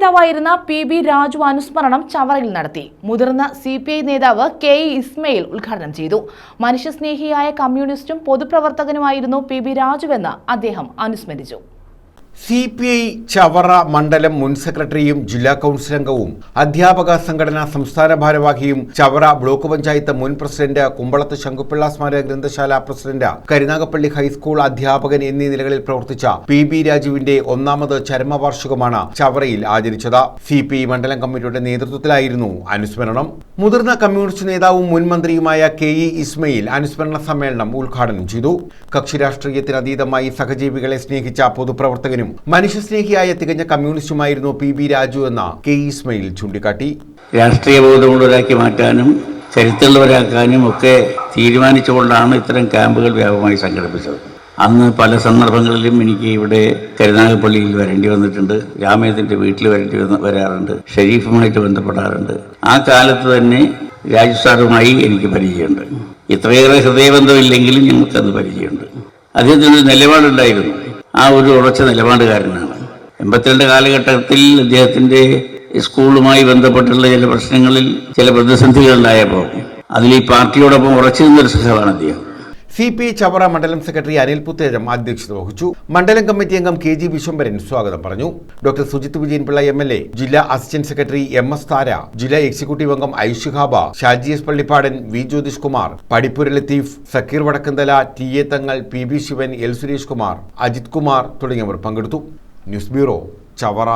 നേതാവായിരുന്ന P B Raju അനുസ്മരണം ചവറയിൽ നടത്തി. മുതിർന്ന സി പി ഐ നേതാവ് കെ ഇ ഇസ്മയിൽ ഉദ്ഘാടനം ചെയ്തു. മനുഷ്യസ്നേഹിയായ കമ്മ്യൂണിസ്റ്റും പൊതുപ്രവർത്തകനുമായിരുന്നു പി ബി രാജുവെന്ന് അദ്ദേഹം അനുസ്മരിച്ചു. സി പി ഐ ചവറ മണ്ഡലം മുൻ സെക്രട്ടറിയും ജില്ലാ കൗൺസിൽ അംഗവും അധ്യാപക സംഘടനാ സംസ്ഥാന ഭാരവാഹിയും ചവറ ബ്ലോക്ക് പഞ്ചായത്ത് മുൻ പ്രസിഡന്റ് കുമ്പളത്ത് ശങ്കുപിള്ള സ്മാരക ഗ്രന്ഥശാല പ്രസിഡന്റ് കരുനാഗപ്പള്ളി ഹൈസ്കൂൾ അധ്യാപകൻ എന്നീ നിലകളിൽ പ്രവർത്തിച്ച പി ബി രാജുവിന്റെ ഒന്നാമത് ചരമവാർഷികമാണ് ചവറയിൽ ആചരിച്ചത്. സി പി ഐ മണ്ഡലം കമ്മിറ്റിയുടെ നേതൃത്വത്തിലായിരുന്നു അനുസ്മരണം. മുതിർന്ന കമ്മ്യൂണിസ്റ്റ് നേതാവും മുൻ മന്ത്രിയുമായ കെ ഇ ഇസ്മയിൽ അനുസ്മരണ സമ്മേളനം ഉദ്ഘാടനം ചെയ്തു. കക്ഷി രാഷ്ട്രീയത്തിനതീതമായി സഹജീവികളെ സ്നേഹിച്ച പൊതുപ്രവർത്തകനും മനുഷ്യസ്നേഹിയായ തികഞ്ഞ കമ്മ്യൂണിസ്റ്റുമായിരുന്നു പി ബി രാജു എന്ന കെ ഇസ്മയിൽ ചൂണ്ടിക്കാട്ടി. രാഷ്ട്രീയ ബോധമുള്ളവരാക്കി മാറ്റാനും ചരിത്രമുള്ളവരാക്കാനും ഒക്കെ തീരുമാനിച്ചുകൊണ്ടാണ് ഇത്തരം ക്യാമ്പുകൾ വ്യാപകമായി സംഘടിപ്പിച്ചത്. അന്ന് പല സന്ദർഭങ്ങളിലും എനിക്ക് ഇവിടെ കരുനാഗപ്പള്ളിയിൽ വരേണ്ടി വന്നിട്ടുണ്ട്. രാമേന്ദ്രന്റെ വീട്ടിൽ വരേണ്ടി വന്ന് വരാറുണ്ട്. ഷെരീഫുമായിട്ട് ബന്ധപ്പെടാറുണ്ട്. ആ കാലത്ത് തന്നെ രാജു സാറുമായി എനിക്ക് പരിചയമുണ്ട്. ഇത്രയേറെ ഹൃദയബന്ധമില്ലെങ്കിലും ഞങ്ങൾക്കത് പരിചയമുണ്ട്. അദ്ദേഹത്തിനൊരു നിലപാടുണ്ടായിരുന്നു. ആ ഒരു ഉറച്ച നിലപാടുകാരനാണ്. എൺപത്തിരണ്ട് കാലഘട്ടത്തിൽ അദ്ദേഹത്തിന്റെ സ്കൂളുമായി ബന്ധപ്പെട്ടുള്ള ചില പ്രശ്നങ്ങളിൽ ചില പ്രതിസന്ധികൾ ഉണ്ടായപ്പോൾ അതിൽ ഈ പാർട്ടിയോടൊപ്പം ഉറച്ചു നിന്നൊരു സഹമാണ് അദ്ദേഹം. സി പി ഐ ചവറ മണ്ഡലം സെക്രട്ടറി അനിൽ പുത്തേജം അധ്യക്ഷത വഹിച്ചു. മണ്ഡലം കമ്മിറ്റി അംഗം കെ ജി വിശ്വംഭരൻ സ്വാഗതം പറഞ്ഞു. Doctor Sujith Vijayanpillai M L A ജില്ലാ assistant secretary M S Thara ജില്ലാ എക്സിക്യൂട്ടീവ് അംഗം Aishuhaba Shaji S Pallippadan V Jyothish Kumar Padippura Latheef Sakkeer Vadakkanthala T A Thangal P B Sivan L Suresh Kumar Ajith Kumar തുടങ്ങിയവർ പങ്കെടുത്തു. News bureau Chavara.